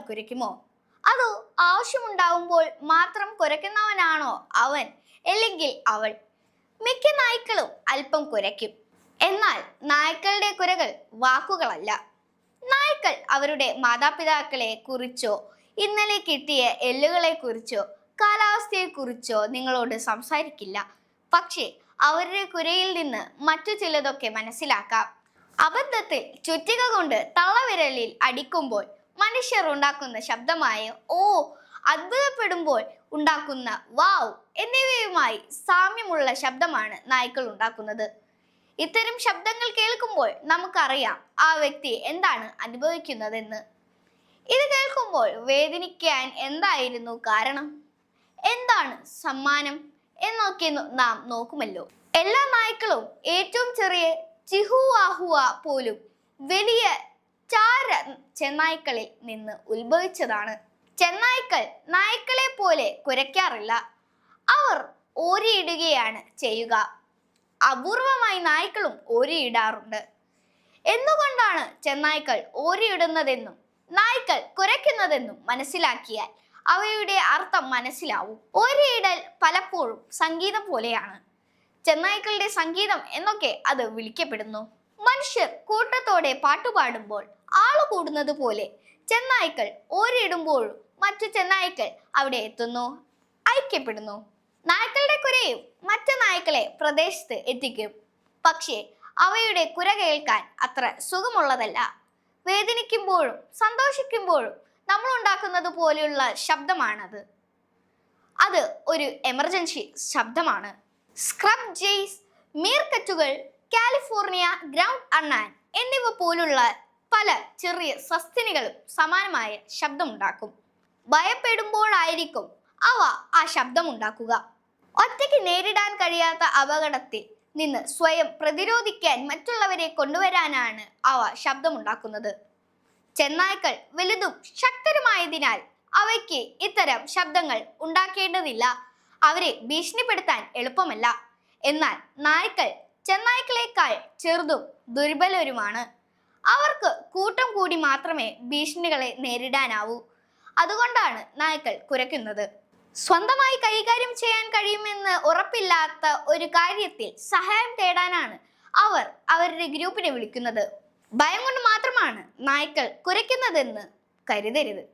കുരയ്ക്കുമോ? അതോ ആവശ്യമുണ്ടാവുമ്പോൾ മാത്രം കുരയ്ക്കുന്നവനാണോ അവൻ? അല്ലെങ്കിൽ അവൾ മിക്ക നായ്ക്കളും അല്പം കുരയ്ക്കും. എന്നാൽ നായ്ക്കളുടെ കുരകൾ വാക്കുകളല്ല. നായ്ക്കൾ അവരുടെ മാതാപിതാക്കളെ കുറിച്ചോ ഇന്നലെ കിട്ടിയ എല്ലുകളെ കുറിച്ചോ കാലാവസ്ഥയെ കുറിച്ചോ നിങ്ങളോട് സംസാരിക്കില്ല. പക്ഷേ അവരുടെ കുരയിൽ നിന്ന് മറ്റു ചിലതൊക്കെ മനസ്സിലാക്കാം. അബദ്ധത്തിൽ ചുറ്റിക കൊണ്ട് തളവിരലിൽ അടിക്കുമ്പോൾ മനുഷ്യർ ഉണ്ടാക്കുന്ന ശബ്ദമായ ഓ അത്ഭുതപ്പെടുമ്പോൾ ഉണ്ടാക്കുന്ന വാവ് എന്നിവയുമായി സാമ്യമുള്ള ശബ്ദമാണ് നായ്ക്കൾ ഉണ്ടാക്കുന്നത്. ഇത്തരം ശബ്ദങ്ങൾ കേൾക്കുമ്പോൾ നമുക്കറിയാം ആ വ്യക്തി എന്താണ് അനുഭവിക്കുന്നതെന്ന്. ഇത് കേൾക്കുമ്പോൾ വേദനിക്കാൻ എന്തായിരുന്നു കാരണം? എന്താണ് സമ്മാനം? എന്നൊക്കെ നോ- നോക്കുമല്ലോ. എല്ലാ നായ്ക്കളും ഏറ്റവും ചെറിയ ചിഹുവാഹുവ പോലും വലിയ ചാര ചെന്നായ്ക്കളിൽ നിന്ന് ഉത്ഭവിച്ചതാണ്. ചെന്നായ്ക്കൾ നായ്ക്കളെ പോലെ കുരയ്ക്കാറില്ല. അവർ ഓരിയിടുകയാണ് ചെയ്യുക. അപൂർവമായി നായ്ക്കളും ഓരിയിടാറുണ്ട്. എന്തുകൊണ്ടാണ് ചെന്നായ്ക്കൾ ഓരിയിടുന്നതെന്നും നായ്ക്കൾ കുരയ്ക്കുന്നതെന്നും മനസ്സിലാക്കിയാൽ അവയുടെ അർത്ഥം മനസ്സിലാവും. ഓരിയിടൽ പലപ്പോഴും സംഗീതം പോലെയാണ്. ചെന്നായ്ക്കളുടെ സംഗീതം എന്നൊക്കെ അത് വിളിക്കപ്പെടുന്നു. മനുഷ്യർ കൂട്ടത്തോടെ പാട്ടുപാടുമ്പോൾ ആൾ കൂടുന്നത് പോലെ ചെന്നായ്ക്കൾ ഓരിടുമ്പോഴും മറ്റു ചെന്നായ്ക്കൾ അവിടെ എത്തുന്നു ഐക്യപ്പെടുന്നു. നായ്ക്കളുടെ കുരയും മറ്റു നായ്ക്കളെ പ്രദേശത്ത് എത്തിക്കും. പക്ഷേ അവയുടെ കുര കേൾക്കാൻ അത്ര സുഖമുള്ളതല്ല. വേദനിക്കുമ്പോഴും സന്തോഷിക്കുമ്പോഴും നമ്മൾ ഉണ്ടാക്കുന്നത് പോലെയുള്ള ശബ്ദമാണത്. അത് ഒരു എമർജൻസി ശബ്ദമാണ്. സ്ക്രബ് ജെയ്സ് മീർക്കറ്റുകൾ കാലിഫോർണിയ ഗ്രൗണ്ട് അണ്ണാൻ എന്നിവ പോലുള്ള പല ചെറിയ സസ്തിനികളും സമാനമായ ശബ്ദമുണ്ടാക്കും. ഭയപ്പെടുമ്പോഴായിരിക്കും അവ ആ ശബ്ദമുണ്ടാക്കുക. ഒറ്റയ്ക്ക് നേരിടാൻ കഴിയാത്ത അപകടത്തിൽ നിന്ന് സ്വയം പ്രതിരോധിക്കാൻ മറ്റുള്ളവരെ കൊണ്ടുവരാനാണ് അവ ശബ്ദമുണ്ടാക്കുന്നത്. ചെന്നായ്ക്കൾ വലുതും ശക്തരുമായതിനാൽ അവയ്ക്ക് ഇത്തരം ശബ്ദങ്ങൾ ഉണ്ടാക്കേണ്ടതില്ല. അവരെ ഭീഷണിപ്പെടുത്താൻ എളുപ്പമല്ല. എന്നാൽ നായ്ക്കൾ ചെന്നായ്ക്കളേക്കാൾ ചെറുതും ദുർബലരുമാണ്. അവർക്ക് കൂട്ടം കൂടി മാത്രമേ ഭീഷണികളെ നേരിടാനാവൂ. അതുകൊണ്ടാണ് നായ്ക്കൾ കുരയ്ക്കുന്നത് സ്വന്തമായി കൈകാര്യം ചെയ്യാൻ കഴിയുമെന്ന് ഉറപ്പില്ലാത്ത ഒരു കാര്യത്തിൽ സഹായം തേടാനാണ് അവർ അവരുടെ ഗ്രൂപ്പിനെ വിളിക്കുന്നത്. ഭയം കൊണ്ട് മാത്രമാണ് നായ്ക്കൾ കുരയ്ക്കുന്നതെന്ന് കരുതരുത്.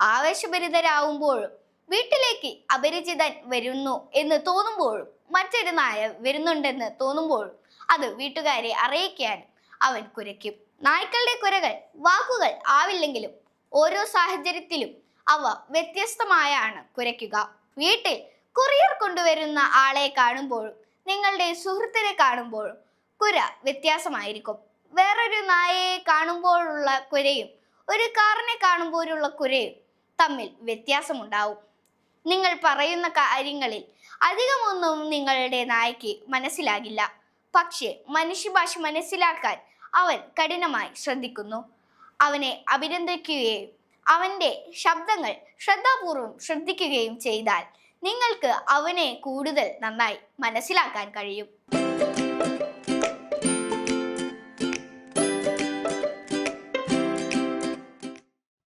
ആവേശഭരിതരാവുമ്പോഴും വീട്ടിലേക്ക് അപരിചിതൻ വരുന്നു എന്ന് തോന്നുമ്പോഴും മറ്റൊരു നായ വരുന്നുണ്ടെന്ന് തോന്നുമ്പോഴും അത് വീട്ടുകാരെ അറിയിക്കാൻ അവൻ കുരയ്ക്കും. നായ്ക്കളുടെ കുരകൾ വാക്കുകൾ ആവില്ലെങ്കിലും ഓരോ സാഹചര്യത്തിലും അവ വ്യത്യസ്തമായാണ് കുരയ്ക്കുക. വീട്ടിൽ കൊറിയർ കൊണ്ടുവരുന്ന ആളെ കാണുമ്പോഴും നിങ്ങളുടെ സുഹൃത്തിനെ കാണുമ്പോഴും കുര വ്യത്യാസമായിരിക്കും. വേറൊരു നായയെ കാണുമ്പോഴുള്ള കുരയും ഒരു കാറിനെ കാണുമ്പോഴുള്ള കുരയും തമ്മിൽ വ്യത്യാസമുണ്ടാവും. നിങ്ങൾ പറയുന്ന കാര്യങ്ങളിൽ അധികമൊന്നും നിങ്ങളുടെ നായ്ക്ക് മനസ്സിലാകില്ല. പക്ഷേ മനുഷ്യഭാഷ മനസ്സിലാക്കാൻ അവൻ കഠിനമായി ശ്രദ്ധിക്കുന്നു. അവനെ അഭിനന്ദിക്കുകയും അവന്റെ ശബ്ദങ്ങൾ ശ്രദ്ധാപൂർവം ശ്രദ്ധിക്കുകയും ചെയ്താൽ നിങ്ങൾക്ക് അവനെ കൂടുതൽ നന്നായി മനസ്സിലാക്കാൻ കഴിയും.